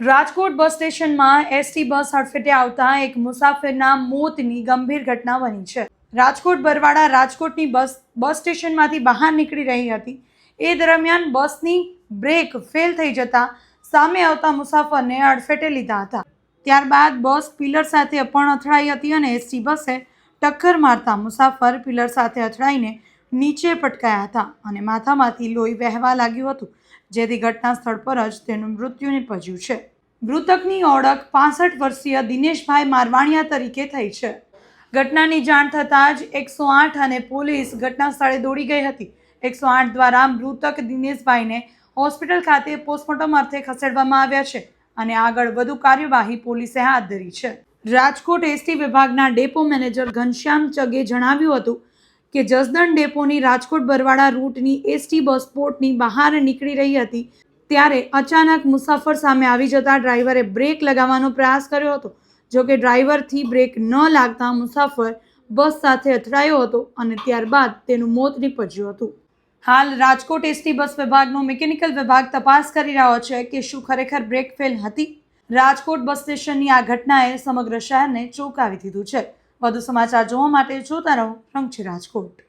રાજકોટ બસ સ્ટેશનમાં ST bus હડફેટે આવતા એક મુસાફરના મોતની ગંભીર ઘટના બની છે. રાજકોટ બરવાડા રાજકોટની બસ બસ સ્ટેશનમાંથી બહાર નીકળી રહી હતી. એ દરમિયાન બસની બ્રેક ફેલ થઈ જતા સામે આવતા મુસાફરને અડફેટે લીધા હતા. ત્યારબાદ બસ પિલર સાથે પણ અથડાઈ હતી અને એસટી બસે ટક્કર મારતા મુસાફર પિલર સાથે અથડાઈને નીચે પટકાયા હતા અને માથામાંથી લોહી વહેવા લાગ્યું હતું, જેથી ઘટના સ્થળ પર જ તેનું મૃત્યુ નિપજ્યું છે. મૃતકની ઓળખ પાસઠ વર્ષીય દિનેશભાઈ મારવાણિયા તરીકે થઈ છે. ઘટનાની જાણ થતાં જ એકસો આઠ અને પોલીસ ઘટના સ્થળે દોડી ગઈ હતી. એકસો આઠ દ્વારા મૃતક દિનેશભાઈને હોસ્પિટલ ખાતે પોસ્ટમોર્ટમ અર્થે ખસેડવામાં આવ્યા છે અને આગળ વધુ કાર્યવાહી પોલીસે હાથ ધરી છે. રાજકોટ એસટી વિભાગના ડેપો મેનેજર ઘનશ્યામ ચગે જણાવ્યું હતું કે જસદણ ડેપોની રાજકોટ બરવાડા રૂટની એસટી બસ પોર્ટની બહાર નીકળી રહી હતી ત્યારે અચાનક મુસાફર સામે આવી જતા ડ્રાઈવરે બ્રેક લગાવવાનો પ્રયાસ કર્યો હતો. જો કે ડ્રાઈવરથી બ્રેક ન લાગતા મુસાફર બસ સાથે અથડાયો હતો અને ત્યારબાદ તેનું મોત નીપજ્યું હતું. હાલ રાજકોટ એસટી બસ વિભાગનો મિકેનિકલ વિભાગ તપાસ કરી રહ્યો છે કે શું ખરેખર બ્રેક ફેલ હતી. રાજકોટ બસ સ્ટેશનની આ ઘટનાએ સમગ્ર શહેરને ચોંકાવી દીધું છે. વધુ સમાચાર જોવા માટે જોતા રહો રંગછી રાજકોટ.